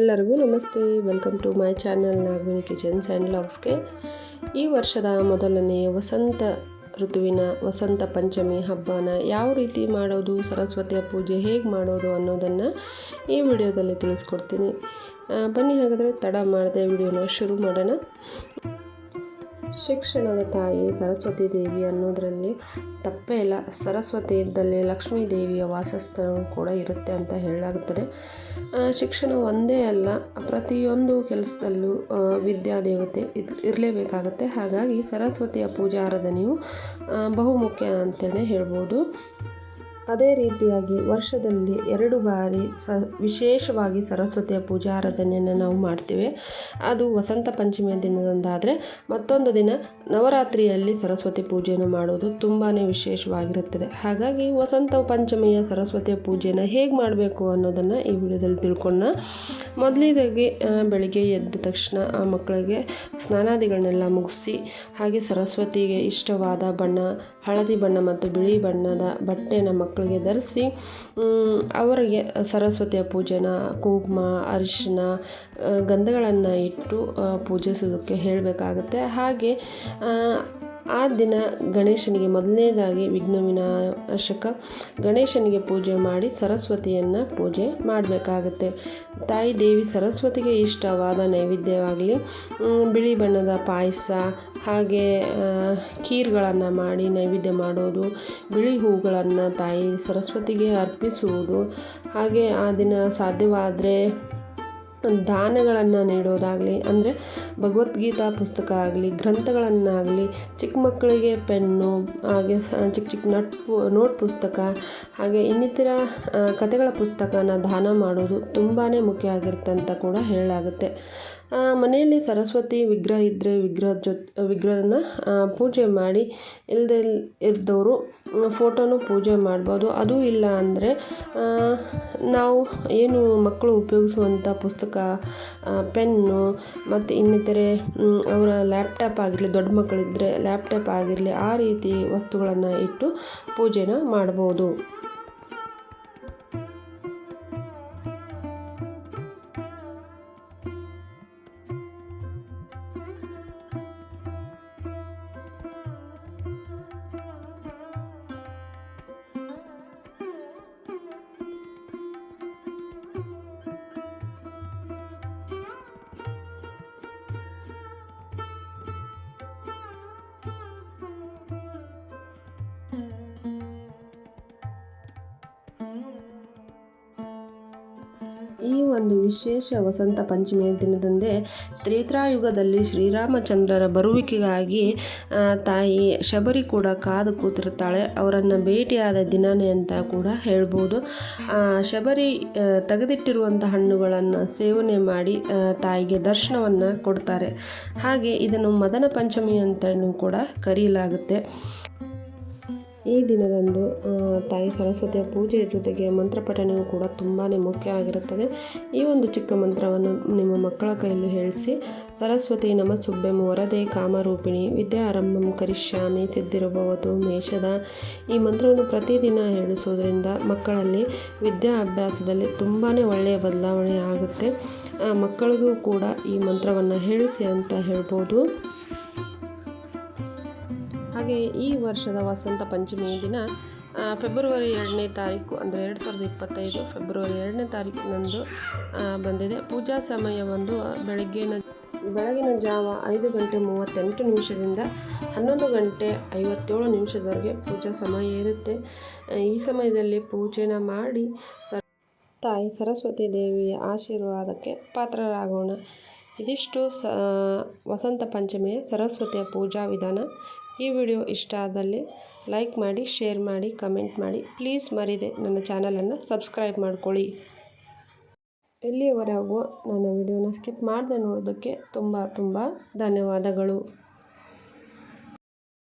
ಎಲ್ಲರಿಗೂ ನಮಸ್ತೆ. Welcome to my channel Nagaveni kitchens and ಲಾಗ್ಸ್ಗೆ. ಈ ವರ್ಷದ ಮೊದಲನೇ ವಸಂತ ಋತುವಿನ ವಸಂತ ಪಂಚಮಿ ಹಬ್ಬನ ಯಾವ ರೀತಿ ಮಾಡೋದು, ಸರಸ್ವತಿಯ ಪೂಜೆ ಹೇಗೆ ಮಾಡೋದು ಅನ್ನೋದನ್ನು ಈ ವಿಡಿಯೋದಲ್ಲಿ ತಿಳಿಸ್ಕೊಡ್ತೀನಿ. ಬನ್ನಿ ಹಾಗಾದರೆ ತಡ ಮಾಡದೆ ವಿಡಿಯೋನ ಶುರು ಮಾಡೋಣ. ಶಿಕ್ಷಣದ ತಾಯಿ ಸರಸ್ವತಿ ದೇವಿ ಅನ್ನೋದರಲ್ಲಿ ತಪ್ಪೇ ಇಲ್ಲ. ಸರಸ್ವತಿ ಇದ್ದಲ್ಲಿ ಲಕ್ಷ್ಮೀ ದೇವಿಯ ವಾಸಸ್ಥಾನ ಕೂಡ ಇರುತ್ತೆ ಅಂತ ಹೇಳಲಾಗುತ್ತದೆ. ಶಿಕ್ಷಣ ಒಂದೇ ಅಲ್ಲ, ಪ್ರತಿಯೊಂದು ಕೆಲಸದಲ್ಲೂ ವಿದ್ಯಾದೇವತೆ ಇದು, ಇರಲೇಬೇಕಾಗತ್ತೆ. ಹಾಗಾಗಿ ಸರಸ್ವತಿಯ ಪೂಜಾ ಆರಾಧನೆಯು ಬಹುಮುಖ್ಯ ಅಂತಲೇ ಹೇಳ್ಬೋದು. ಅದೇ ರೀತಿಯಾಗಿ ವರ್ಷದಲ್ಲಿ ಎರಡು ಬಾರಿ ಸ, ವಿಶೇಷವಾಗಿ ಸರಸ್ವತಿಯ ಪೂಜಾ ಆರಾಧನೆಯನ್ನು ನಾವು ಮಾಡ್ತೇವೆ. ಅದು ವಸಂತ ಪಂಚಮಿಯ ದಿನದಂದಾದರೆ ಮತ್ತೊಂದು ದಿನ ನವರಾತ್ರಿಯಲ್ಲಿ ಸರಸ್ವತಿ ಪೂಜೆಯನ್ನು ಮಾಡೋದು ತುಂಬಾ ವಿಶೇಷವಾಗಿರುತ್ತದೆ. ಹಾಗಾಗಿ ವಸಂತ ಪಂಚಮಿಯ ಸರಸ್ವತಿಯ ಪೂಜೆನ ಹೇಗೆ ಮಾಡಬೇಕು ಅನ್ನೋದನ್ನು ಈ ವಿಡಿಯೋದಲ್ಲಿ ತಿಳ್ಕೊಂಡ ಮೊದಲಿದಾಗಿ ಬೆಳಿಗ್ಗೆ ಎದ್ದ ತಕ್ಷಣ ಆ ಮಕ್ಕಳಿಗೆ ಸ್ನಾನಾದಿಗಳನ್ನೆಲ್ಲ ಮುಗಿಸಿ ಹಾಗೆ ಸರಸ್ವತಿಗೆ ಇಷ್ಟವಾದ ಬಣ್ಣ ಹಳದಿ ಬಣ್ಣ ಮತ್ತು ಬಿಳಿ ಬಣ್ಣದ ಬಟ್ಟೆನ ಮಕ್ಕಳಿಗೆ ಧರಿಸಿ ಅವರಿಗೆ ಸರಸ್ವತಿಯ ಪೂಜೆನ, ಕುಂಕುಮ, ಅರಿಶಿನ ಗಂಧಗಳನ್ನು ಇಟ್ಟು ಪೂಜಿಸೋದಕ್ಕೆ ಹೇಳಬೇಕಾಗತ್ತೆ. ಹಾಗೆ ಆ, ದಿನ ಗಣೇಶನಿಗೆ ಮೊದಲನೇದಾಗಿ ವಿಘ್ನ ವಿನಾಶಕ ಗಣೇಶನಿಗೆ ಪೂಜೆ ಮಾಡಿ ಸರಸ್ವತಿಯನ್ನು ಪೂಜೆ ಮಾಡಬೇಕಾಗತ್ತೆ. ತಾಯಿ ದೇವಿ ಸರಸ್ವತಿಗೆ ಇಷ್ಟವಾದ ನೈವೇದ್ಯವಾಗಲಿ ಬಿಳಿ ಬಣ್ಣದ ಪಾಯಸ ಹಾಗೆ ಖೀರ್ಗಳನ್ನು ಮಾಡಿ ನೈವೇದ್ಯ ಮಾಡೋದು ಬಿಳಿ ಹೂಗಳನ್ನು ತಾಯಿ ಸರಸ್ವತಿಗೆ ಅರ್ಪಿಸುವುದು ಹಾಗೆ ಆ ದಿನ ಸಾಧ್ಯವಾದರೆ ದಾನಗಳನ್ನು ನೀಡೋದಾಗಲಿ, ಅಂದರೆ ಭಗವದ್ಗೀತಾ ಪುಸ್ತಕ ಆಗಲಿ, ಗ್ರಂಥಗಳನ್ನಾಗಲಿ, ಚಿಕ್ಕ ಮಕ್ಕಳಿಗೆ ಪೆನ್ನು, ಹಾಗೆ ಚಿಕ್ಕ ಚಿಕ್ಕ ನಟ್ ನೋಟ್ ಪುಸ್ತಕ, ಹಾಗೆ ಇನ್ನಿತರ ಕಥೆಗಳ ಪುಸ್ತಕನ ದಾನ ಮಾಡೋದು ತುಂಬಾ ಮುಖ್ಯ ಆಗಿರುತ್ತೆ ಅಂತ ಕೂಡ ಹೇಳಲಾಗುತ್ತೆ. ಮನೆಯಲ್ಲಿ ಸರಸ್ವತಿ ವಿಗ್ರಹ ಇದ್ದರೆ ವಿಗ್ರಹದ ಜೊತೆ ವಿಗ್ರಹನ ಪೂಜೆ ಮಾಡಿ ಇಲ್ಲದೆ ಇದ್ದವರು ಫೋಟೋನು ಪೂಜೆ ಮಾಡ್ಬೋದು. ಅದು ಇಲ್ಲ ಅಂದರೆ ನಾವು ಏನು ಮಕ್ಕಳು ಉಪಯೋಗಿಸುವಂಥ ಪುಸ್ತಕ ಆ, ಪೆನ್ನು ಮತ್ತು ಇನ್ನಿತರೆ ಅವರ ಲ್ಯಾಪ್ಟಾಪ್ ಆಗಿರಲಿ ದೊಡ್ಡ ಮಕ್ಕಳಿದ್ದರೆ ಲ್ಯಾಪ್ಟಾಪ್ ಆಗಿರಲಿ ಆ ರೀತಿ ವಸ್ತುಗಳನ್ನು ಇಟ್ಟು ಪೂಜೆನ ಮಾಡ್ಬೋದು. ಒಂದು ವಿಶೇಷ ವಸಂತ ಪಂಚಮಿಯ ದಿನದಂದೇ ತ್ರೇತ್ರಾಯುಗದಲ್ಲಿ ಶ್ರೀರಾಮಚಂದ್ರರ ಬರುವಿಕೆಗಾಗಿ ತಾಯಿ ಶಬರಿ ಕೂಡ ಕಾದು ಕೂತಿರ್ತಾಳೆ ಅವರನ್ನು ಭೇಟಿಯಾದ ದಿನನೇ ಅಂತ ಕೂಡ ಹೇಳ್ಬೋದು. ಶಬರಿ ತೆಗೆದಿಟ್ಟಿರುವಂಥ ಹಣ್ಣುಗಳನ್ನು ಸೇವನೆ ಮಾಡಿ ತಾಯಿಗೆ ದರ್ಶನವನ್ನು ಕೊಡ್ತಾರೆ. ಹಾಗೆ ಇದನ್ನು ಮದನ ಪಂಚಮಿ ಅಂತಲೂ ಕೂಡ ಕರೆಯಲಾಗುತ್ತೆ ಈ ದಿನದಂದು ತಾಯಿ ಸರಸ್ವತಿಯ ಪೂಜೆಯ ಜೊತೆಗೆ ಮಂತ್ರ ಪಠಣೆಯು ಕೂಡ ತುಂಬಾ ಮುಖ್ಯ ಆಗಿರುತ್ತದೆ. ಈ ಒಂದು ಚಿಕ್ಕ ಮಂತ್ರವನ್ನು ನಿಮ್ಮ ಮಕ್ಕಳ ಕೈಯಲ್ಲಿ ಹೇಳಿಸಿ, ಸರಸ್ವತಿ ನಮ ಸುಬ್ಬೆಂ ವರದೆ ಕಾಮರೂಪಿಣಿ, ವಿದ್ಯಾ ಆರಂಭಂ ಕರಿಷ್ಯಾಮಿ ಸಿದ್ಧಿರಭವತು ಮೇಷದ. ಈ ಮಂತ್ರವನ್ನು ಪ್ರತಿದಿನ ಹೇಳಿಸೋದ್ರಿಂದ ಮಕ್ಕಳಲ್ಲಿ ವಿದ್ಯಾ ಅಭ್ಯಾಸದಲ್ಲಿ ತುಂಬಾ ಒಳ್ಳೆಯ ಬದಲಾವಣೆ ಆಗುತ್ತೆ. ಮಕ್ಕಳಿಗೂ ಕೂಡ ಈ ಮಂತ್ರವನ್ನು ಹೇಳಿಸಿ ಅಂತ ಹೇಳ್ಬೋದು. ಹಾಗೆ ಈ ವರ್ಷದ ವಸಂತ ಪಂಚಮಿ ದಿನ ಫೆಬ್ರವರಿ ಎರಡನೇ ತಾರೀಕು ಅಂದರೆ ಎರಡು ಸಾವಿರದ ಇಪ್ಪತ್ತೈದು ಫೆಬ್ರವರಿ ಎರಡನೇ ತಾರೀಕಿನಂದು ಬಂದಿದೆ. ಪೂಜಾ ಸಮಯ ಒಂದು ಬೆಳಗ್ಗಿನ, ಬೆಳಗಿನ ಜಾವ ಐದು ಗಂಟೆ ಮೂವತ್ತೆಂಟು ನಿಮಿಷದಿಂದ ಹನ್ನೊಂದು ಗಂಟೆ ಐವತ್ತೇಳು ನಿಮಿಷದವರೆಗೆ ಪೂಜಾ ಸಮಯ ಇರುತ್ತೆ. ಈ ಸಮಯದಲ್ಲಿ ಪೂಜೆನ ಮಾಡಿ ತಾಯಿ ಸರಸ್ವತಿ ದೇವಿಯ ಆಶೀರ್ವಾದಕ್ಕೆ ಪಾತ್ರರಾಗೋಣ. ಇದಿಷ್ಟು ಸ ವಸಂತ ಪಂಚಮಿಯ ಸರಸ್ವತಿಯ ಪೂಜಾ ವಿಧಾನ. ಈ ವಿಡಿಯೋ ಇಷ್ಟ ಆದಲ್ಲಿ ಲೈಕ್ ಮಾಡಿ, ಶೇರ್ ಮಾಡಿ, ಕಮೆಂಟ್ ಮಾಡಿ. ಪ್ಲೀಸ್ ಮರಿದೆ ನನ್ನ ಚಾನಲನ್ನು ಸಬ್ಸ್ಕ್ರೈಬ್ ಮಾಡಿಕೊಳ್ಳಿ. ಇಲ್ಲಿಯವರೆಗೂ ನನ್ನ ವಿಡಿಯೋನ ಸ್ಕಿಪ್ ಮಾಡದೆ ನೋಡೋದಕ್ಕೆ ತುಂಬ ತುಂಬ ಧನ್ಯವಾದಗಳು.